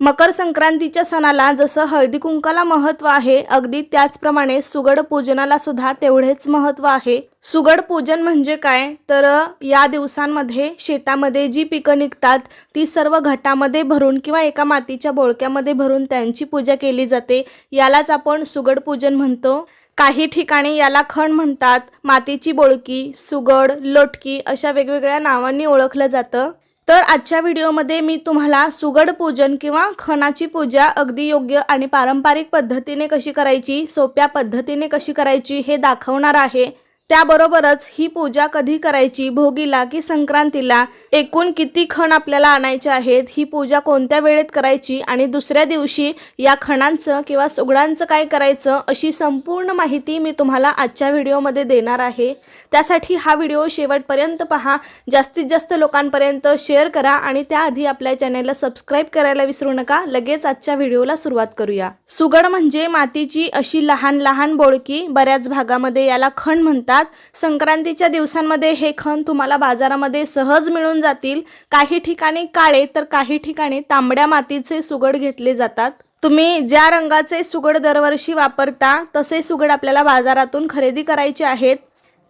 मकर संक्रांतीच्या सणाला जसं हळदी कुंकाला महत्त्व आहे अगदी त्याचप्रमाणे सुगड पूजनाला सुद्धा तेवढेच महत्त्व आहे. सुगड पूजन म्हणजे काय? तर या दिवसांमध्ये शेतामध्ये जी पिकं निघतात ती सर्व घटामध्ये भरून किंवा एका मातीच्या बोळक्यामध्ये भरून त्यांची पूजा केली जाते. यालाच आपण सुगड पूजन म्हणतो. काही ठिकाणी याला खण म्हणतात. मातीची बोळकी सुगड लोटकी अशा वेगवेगळ्या नावांनी ओळखलं जातं. तर आजच्या व्हिडिओमध्ये मी तुम्हाला सुगड पूजन किंवा खणाची पूजा अगदी योग्य आणि पारंपरिक पद्धतीने कशी करायची सोप्या पद्धतीने कशी करायची हे दाखवणार आहे. त्याबरोबरच ही पूजा कधी करायची? भोगीला की संक्रांतीला? एकूण किती खण आपल्याला आणायचे आहेत? ही पूजा कोणत्या वेळेत करायची? आणि दुसऱ्या दिवशी या खणांचं किंवा सुगडांचं काय करायचं? अशी संपूर्ण माहिती मी तुम्हाला आजच्या व्हिडिओमध्ये देणार आहे. त्यासाठी हा व्हिडिओ शेवटपर्यंत पहा. जास्तीत जास्त लोकांपर्यंत शेअर करा आणि त्याआधी आपल्या चॅनेलला सबस्क्राईब करायला विसरू नका. लगेच आजच्या व्हिडिओला सुरुवात करूया. सुगड म्हणजे मातीची अशी लहान लहान बोळकी बऱ्याच भागामध्ये याला खण म्हणतात. संक्रांतीच्या दिवसांमध्ये हे खण तुम्हाला बाजारामध्ये सहज मिळून जातील. काही ठिकाणी काळे तर काही ठिकाणी तांबड्या मातीचे सुगड घेतले जातात. तुम्ही ज्या रंगाचे सुगड दरवर्षी वापरता तसे सुगड आपल्याला बाजारातून खरेदी करायचे आहेत.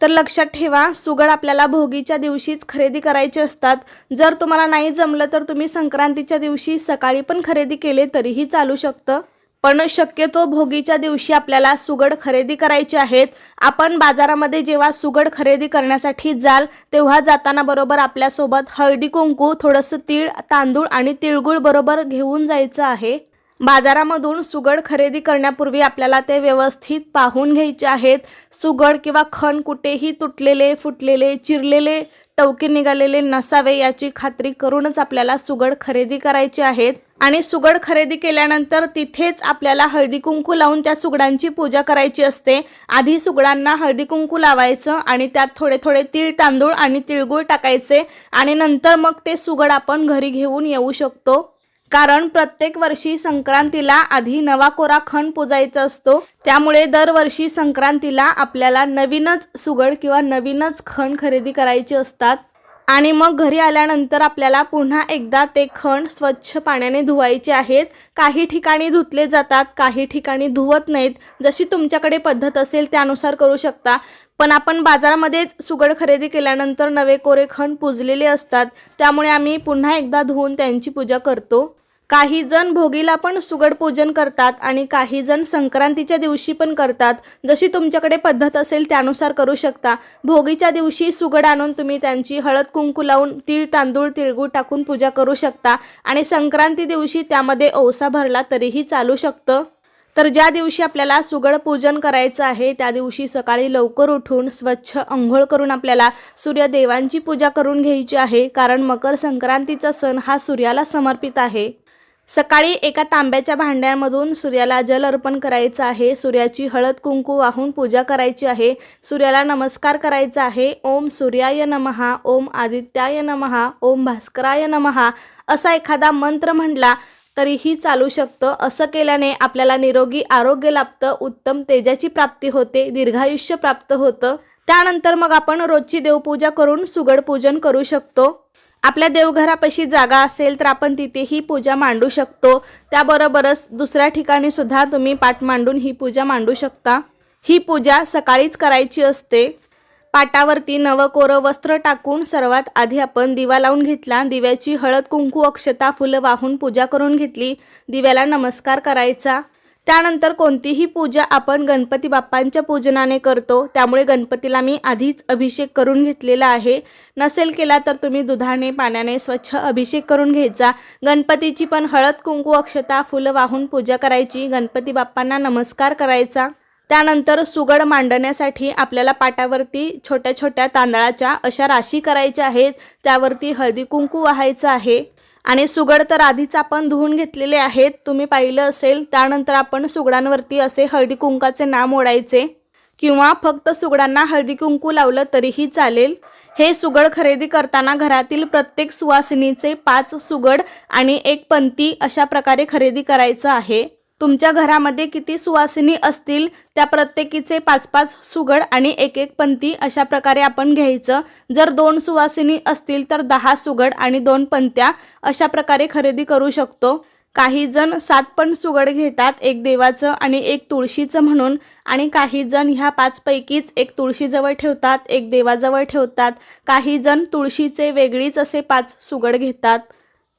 तर लक्षात ठेवा सुगड आपल्याला भोगीच्या दिवशीच खरेदी करायचे असतात. जर तुम्हाला नाही जमलं तर तुम्ही संक्रांतीच्या दिवशी सकाळी पण खरेदी केले तरीही चालू शकतं. पण शक्यतो भोगीच्या दिवशी आपल्याला सुगड खरेदी करायचे आहेत. आपण बाजारामध्ये जेव्हा सुगड खरेदी करण्यासाठी जाल तेव्हा जाताना बरोबर आपल्यासोबत हळदी कुंकू थोडंसं तीळ तांदूळ आणि तिळगुळ बरोबर घेऊन जायचं आहे. बाजारामधून सुगड खरेदी करण्यापूर्वी आपल्याला ते व्यवस्थित पाहून घ्यायचे आहेत. सुगड किंवा खण कुठेही तुटलेले फुटलेले चिरलेले टवके निघालेले नसावे याची खात्री करूनच आपल्याला सुगड खरेदी करायचे आहेत. आणि सुगड खरेदी केल्यानंतर तिथेच आपल्याला हळदी कुंकू लावून त्या सुगडांची पूजा करायची असते. आधी सुगडांना हळदी कुंकू लावायचं आणि त्यात थोडे थोडे तीळ तांदूळ आणि तिळगुळ टाकायचे आणि नंतर मग ते सुगड आपण घरी घेऊन येऊ शकतो. कारण प्रत्येक वर्षी संक्रांतीला आधी नवा कोरा खण पुजायचा असतो. त्यामुळे दरवर्षी संक्रांतीला आपल्याला नवीनच सुगड किंवा नवीनच खण खरेदी करायचे असतात. आणि मग घरी आल्यानंतर आपल्याला पुन्हा एकदा ते खण स्वच्छ पाण्याने धुवायचे आहेत. काही ठिकाणी धुतले जातात काही ठिकाणी धुवत नाहीत. जशी तुमच्याकडे पद्धत असेल त्यानुसार करू शकता. पण आपण बाजारामध्येच सुगड खरेदी केल्यानंतर नवे कोरे खण पुजलेले असतात. त्यामुळे आम्ही पुन्हा एकदा धुवून त्यांची पूजा करतो. काही जण भोगीला पण सुगड पूजन करतात आणि काही जण संक्रांतीच्या दिवशी पण करतात. जशी तुमच्याकडे पद्धत असेल त्यानुसार करू शकता. भोगीच्या दिवशी सुगड आणून तुम्ही त्यांची हळद कुंकू लावून तीळ तांदूळ तिळगूळ टाकून पूजा करू शकता. आणि संक्रांती दिवशी त्यामध्ये ओसा भरला तरीही चालू शकतं. तर ज्या दिवशी आपल्याला सुगड पूजन करायचं आहे त्या दिवशी सकाळी लवकर उठून स्वच्छ अंघोळ करून आपल्याला सूर्यदेवांची पूजा करून घ्यायची आहे. कारण मकर संक्रांतीचा सण हा सूर्याला समर्पित आहे. सकाळी एका तांब्याच्या भांड्यामधून सूर्याला जल अर्पण करायचं आहे. सूर्याची हळद कुंकू वाहून पूजा करायची आहे. सूर्याला नमस्कार करायचा आहे. ओम सूर्याय नमहा ओम आदित्याय नमहा ओम भास्कराय नमहा असा एखादा मंत्र म्हटला तरीही चालू शकतं. असं केल्याने आपल्याला निरोगी आरोग्य लाभतं उत्तम तेजाची प्राप्ती होते दीर्घायुष्य प्राप्त होतं. त्यानंतर मग आपण रोजची देवपूजा करून सुगड पूजन करू शकतो. आपल्या देवघरापाशी जागा असेल तर आपण तिथेही पूजा मांडू शकतो. त्याबरोबरच दुसऱ्या ठिकाणी सुद्धा तुम्ही पाठ मांडून ही पूजा मांडू शकता. ही पूजा सकाळीच करायची असते. पाटावरती नवकोरं वस्त्र टाकून सर्वात आधी आपण दिवा लावून घेतला. दिव्याची हळद कुंकू अक्षता फुलं वाहून पूजा करून घेतली. दिव्याला नमस्कार करायचा. त्यानंतर कोणतीही पूजा आपण गणपती बाप्पांच्या पूजनाने करतो त्यामुळे गणपतीला मी आधीच अभिषेक करून घेतलेला आहे. नसेल केला तर तुम्ही दुधाने पाण्याने स्वच्छ अभिषेक करून घ्यायचा. गणपतीची पण हळद कुंकू अक्षता फुलं वाहून पूजा करायची. गणपती बाप्पांना नमस्कार करायचा. त्यानंतर सुगड मांडण्यासाठी आपल्याला पाटावरती छोट्या छोट्या तांदळाच्या अशा राशी करायच्या आहेत. त्यावरती हळदी कुंकू वाहायचं आहे. आणि सुगड तर आधीच आपण धुवून घेतलेले आहेत. तुम्ही पाहिलं असेल त्यानंतर आपण सुगडांवरती असे हळदी कुंकाचे नाम ओढायचे. किंवा फक्त सुगडांना हळदी कुंकू लावलं तरीही चालेल. हे सुगड खरेदी करताना घरातील प्रत्येक सुवासिनीचे पाच सुगड आणि एक पंती अशा प्रकारे खरेदी करायचं आहे. तुमच्या घरामध्ये किती सुवासिनी असतील त्या प्रत्येकीचे पाच पाच सुगड आणि एक एक पंती अशा प्रकारे आपण घ्यायचं. जर दोन सुवासिनी असतील तर दहा सुगड आणि दोन पंत्या अशा प्रकारे खरेदी करू शकतो. काही जण सात पण सुगड घेतात एक देवाचं आणि एक तुळशीचं म्हणून. आणि काही जण ह्या पाचपैकीच एक तुळशीजवळ ठेवतात एक देवाजवळ ठेवतात. काही जण तुळशीचे वेगळीच असे पाच सुगड घेतात.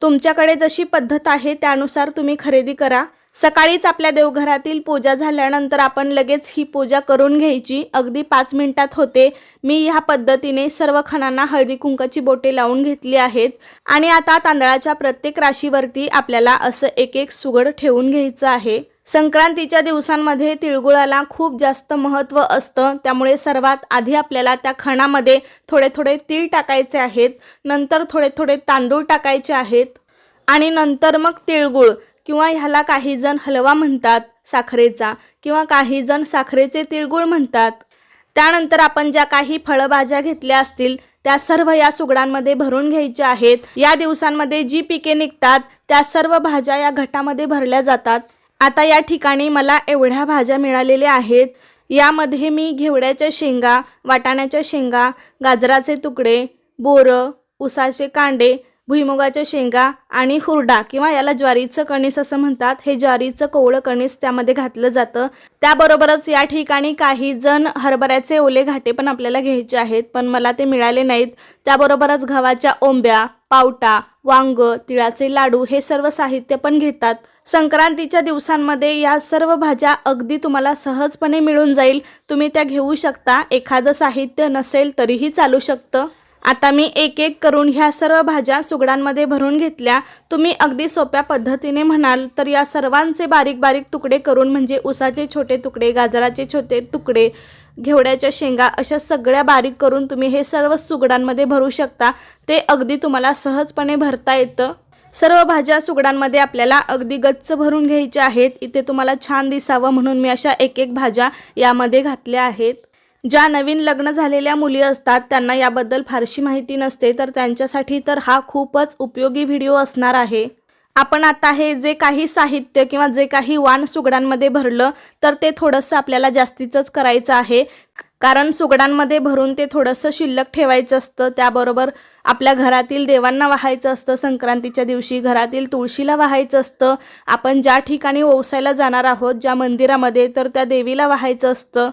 तुमच्याकडे जशी पद्धत आहे त्यानुसार तुम्ही खरेदी करा. सकाळीच आपल्या देवघरातील पूजा झाल्यानंतर आपण लगेच ही पूजा करून घ्यायची. अगदी पाच मिनिटात होते. मी ह्या पद्धतीने सर्व खणांना हळदी कुंकाची बोटे लावून घेतली आहेत. आणि आता तांदळाच्या प्रत्येक राशीवरती आपल्याला असं एक एक सुगड ठेवून घ्यायचं आहे. संक्रांतीच्या दिवसांमध्ये तिळगुळाला खूप जास्त महत्त्व असतं. त्यामुळे सर्वात आधी आपल्याला त्या खणामध्ये थोडे थोडे तीळ टाकायचे आहेत. नंतर थोडे थोडे तांदूळ टाकायचे आहेत. आणि नंतर मग तिळगुळ. किंवा ह्याला काही जण हलवा म्हणतात साखरेचा किंवा काही जण साखरेचे तिळगुळ म्हणतात. त्यानंतर आपण ज्या काही फळभाज्या घेतल्या असतील त्या सर्व या सुगडांमध्ये भरून घ्यायच्या आहेत. या दिवसांमध्ये जी पिके निघतात त्या सर्व भाज्या या घटामध्ये भरल्या जातात. आता या ठिकाणी मला एवढ्या भाज्या मिळालेल्या आहेत. यामध्ये मी घेवड्याच्या शेंगा वाटाण्याच्या शेंगा गाजराचे तुकडे बोरं उसाचे कांडे भुईमुगाच्या शेंगा आणि हुरडा किंवा याला ज्वारीचं कणीस असं म्हणतात. हे ज्वारीचं कोवळं कणीस त्यामध्ये घातलं जातं. त्याबरोबरच या ठिकाणी काही जण हरभऱ्याचे ओले घाटे पण आपल्याला घ्यायचे आहेत पण मला ते मिळाले नाहीत. त्याबरोबरच गव्हाच्या ओंब्या पावटा वांग तिळाचे लाडू हे सर्व साहित्य पण घेतात. संक्रांतीच्या दिवसांमध्ये या सर्व भाज्या अगदी तुम्हाला सहजपणे मिळून जाईल. तुम्ही त्या घेऊ शकता. एखादं साहित्य नसेल तरीही चालू शकतं. आता मी एक एक करून ह्या सर्व भाज्या सुगडांमध्ये भरून घेतल्या. तुम्ही अगदी सोप्या पद्धतीने म्हणाल तर या सर्वांचे बारीक बारीक तुकडे करून म्हणजे उसाचे छोटे तुकडे गाजराचे छोटे तुकडे घेवड्याच्या शेंगा अशा सगळ्या बारीक करून तुम्ही हे सर्व सुगडांमध्ये भरू शकता. ते अगदी तुम्हाला सहजपणे भरता येतं. सर्व भाज्या सुगडांमध्ये आपल्याला अगदी गच्च भरून घ्यायच्या आहेत. इथे तुम्हाला छान दिसावं म्हणून मी अशा एक एक भाज्या यामध्ये घातल्या आहेत. ज्या नवीन लग्न झालेल्या मुली असतात त्यांना याबद्दल फारशी माहिती नसते तर त्यांच्यासाठी तर हा खूपच उपयोगी व्हिडिओ असणार आहे. आपण आता हे जे काही साहित्य किंवा जे काही वाण सुगडांमध्ये भरलं तर ते थोडंसं आपल्याला जास्तीचंच करायचं आहे. कारण सुगडांमध्ये भरून ते थोडंसं शिल्लक ठेवायचं असतं त्याबरोबर आपल्या घरातील देवांना वाहायचं असतं संक्रांतीच्या दिवशी घरातील तुळशीला वाहायचं असतं. आपण ज्या ठिकाणी ओवसायला जाणार आहोत ज्या मंदिरामध्ये तर त्या देवीला वाहायचं असतं.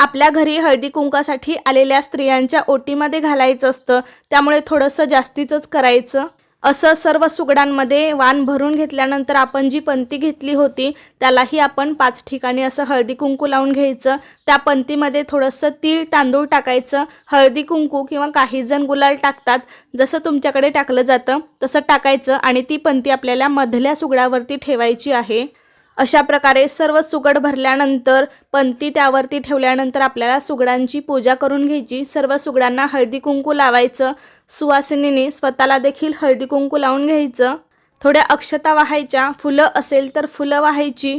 आपल्या घरी हळदी कुंकासाठी आलेल्या स्त्रियांच्या ओटीमध्ये घालायचं असतं. त्यामुळे थोडंसं जास्तीचंच करायचं. असं सर्व सुगडांमध्ये वाण भरून घेतल्यानंतर आपण जी पंती घेतली होती त्यालाही आपण पाच ठिकाणी असं हळदी कुंकू लावून घ्यायचं. त्या पंतीमध्ये थोडंसं तीळ तांदूळ टाकायचं. हळदी कुंकू किंवा काही जण गुलाल टाकतात. जसं तुमच्याकडे टाकलं जातं तसं टाकायचं आणि ती पंती आपल्याला मधल्या सुगडावरती ठेवायची आहे. अशा प्रकारे सर्व सुगड भरल्यानंतर पंती त्यावरती ठेवल्यानंतर आपल्याला सुगडांची पूजा करून घ्यायची. सर्व सुगडांना हळदी कुंकू लावायचं. सुवासिनीने स्वतःला देखील हळदी कुंकू लावून घ्यायचं. थोड्या अक्षता वाहायच्या. फुलं असेल तर फुलं वाहायची.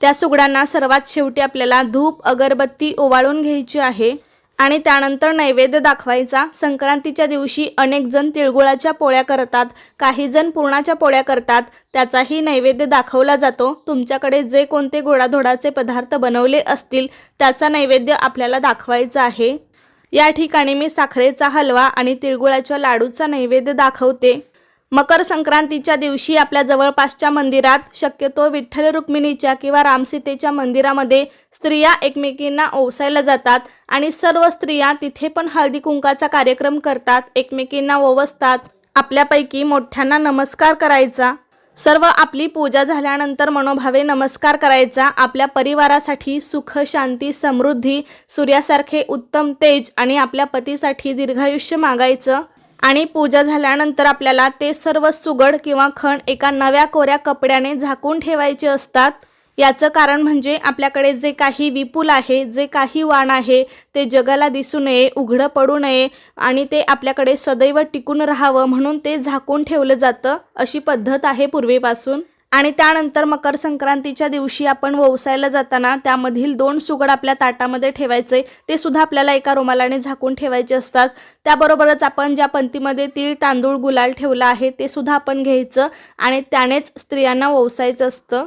त्या सुगडांना सर्वात शेवटी आपल्याला धूप अगरबत्ती ओवाळून घ्यायची आहे. आणि त्यानंतर नैवेद्य दाखवायचा. संक्रांतीच्या दिवशी अनेक जण तिळगुळाच्या पोळ्या करतात. काही जण पुरणाच्या पोळ्या करतात. त्याचाही नैवेद्य दाखवला जातो. तुमच्याकडे जे कोणते गोडाधोडाचे पदार्थ बनवले असतील त्याचा नैवेद्य आपल्याला दाखवायचा आहे. या ठिकाणी मी साखरेचा हलवा आणि तिळगुळाच्या लाडूचा नैवेद्य दाखवते. मकर संक्रांतीच्या दिवशी आपल्या जवळपासच्या मंदिरात शक्यतो विठ्ठल रुक्मिणीच्या किंवा रामसीतेच्या मंदिरामध्ये स्त्रिया एकमेकींना ओवसायला जातात आणि सर्व स्त्रिया तिथे पण हळदी कुंकाचा कार्यक्रम करतात एकमेकींना ओवसतात आपल्यापैकी मोठ्यांना नमस्कार करायचा. सर्व आपली पूजा झाल्यानंतर मनोभावे नमस्कार करायचा. आपल्या परिवारासाठी सुख शांती समृद्धी सूर्यासारखे उत्तम तेज आणि आपल्या पतीसाठी दीर्घायुष्य मागायचं. आणि पूजा झाल्यानंतर आपल्याला ते सर्व सुगड किंवा खण एका नव्या कोऱ्या कपड्याने झाकून ठेवायचे असतात. याचं कारण म्हणजे आपल्याकडे जे काही विपुल आहे जे काही वाण आहे ते जगाला दिसू नये उघडं पडू नये आणि ते आपल्याकडे सदैव टिकून राहावं म्हणून ते झाकून ठेवलं जातं अशी पद्धत आहे पूर्वीपासून. आणि त्यानंतर मकर संक्रांतीच्या दिवशी आपण व्यवसायाला जाताना त्यामधील दोन सुगड आपल्या ताटामध्ये ठेवायचे. ते सुद्धा आपल्याला एका रुमालाने झाकून ठेवायचे असतात. त्याबरोबरच आपण ज्या पंक्तीमध्ये तीळ तांदूळ गुलाल ठेवला आहे ते सुद्धा आपण घ्यायचं आणि त्यानेच स्त्रियांना व्यवसायचं असतं.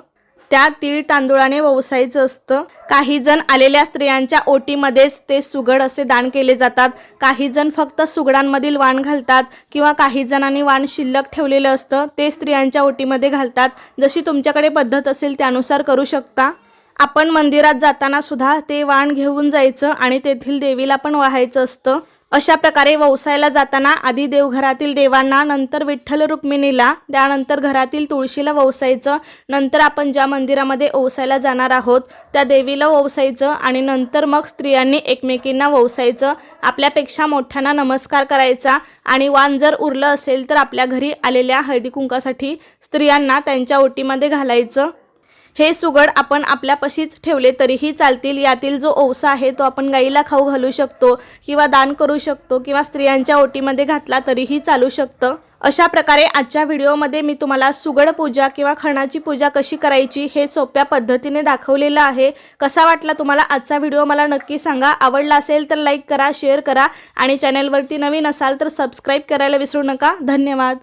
त्या तीळ तांदूळाने ववसायचं असतं. काही जण आलेल्या स्त्रियांच्या ओटीमध्येच ते सुगड असे दान केले जातात. काही जण फक्त सुगडांमधील वाण घालतात किंवा काही जणांनी वाण शिल्लक ठेवलेलं असतं ते स्त्रियांच्या ओटीमध्ये घालतात. जशी तुमच्याकडे पद्धत असेल त्यानुसार करू शकता. आपण मंदिरात जाताना सुद्धा ते वाण घेऊन जायचं आणि तेथील देवीला पण वाहायचं असतं. अशा प्रकारे व्यवसायाला जाताना आधी देवघरातील देवांना नंतर विठ्ठल रुक्मिणीला त्यानंतर घरातील तुळशीला ववसायचं नंतर आपण ज्या मंदिरामध्ये ओवसायला जाणार आहोत त्या देवीला ववसायचं आणि नंतर मग स्त्रियांनी एकमेकींना ववसायचं. आपल्यापेक्षा मोठ्यांना नमस्कार करायचा आणि वाण जर उरलं असेल तर आपल्या घरी आलेल्या हळदी कुंकासाठी स्त्रियांना त्यांच्या ओटीमध्ये घालायचं. हे सुगड आपण आपल्यापाशीच ठेवले तरीही चालतील. यातील जो ओवसा आहे तो आपण गाईला खाऊ घालू शकतो किंवा दान करू शकतो किंवा स्त्रियांच्या ओटीमध्ये घातला तरीही चालू शकतं. अशा प्रकारे आजच्या व्हिडिओमध्ये मी तुम्हाला सुगड पूजा किंवा खणाची पूजा कशी करायची हे सोप्या पद्धतीने दाखवलेलं आहे. कसा वाटला तुम्हाला आजचा व्हिडिओ मला नक्की सांगा. आवडला असेल तर लाईक करा शेअर करा आणि चॅनलवरती नवीन असाल तर सबस्क्राईब करायला विसरू नका. धन्यवाद.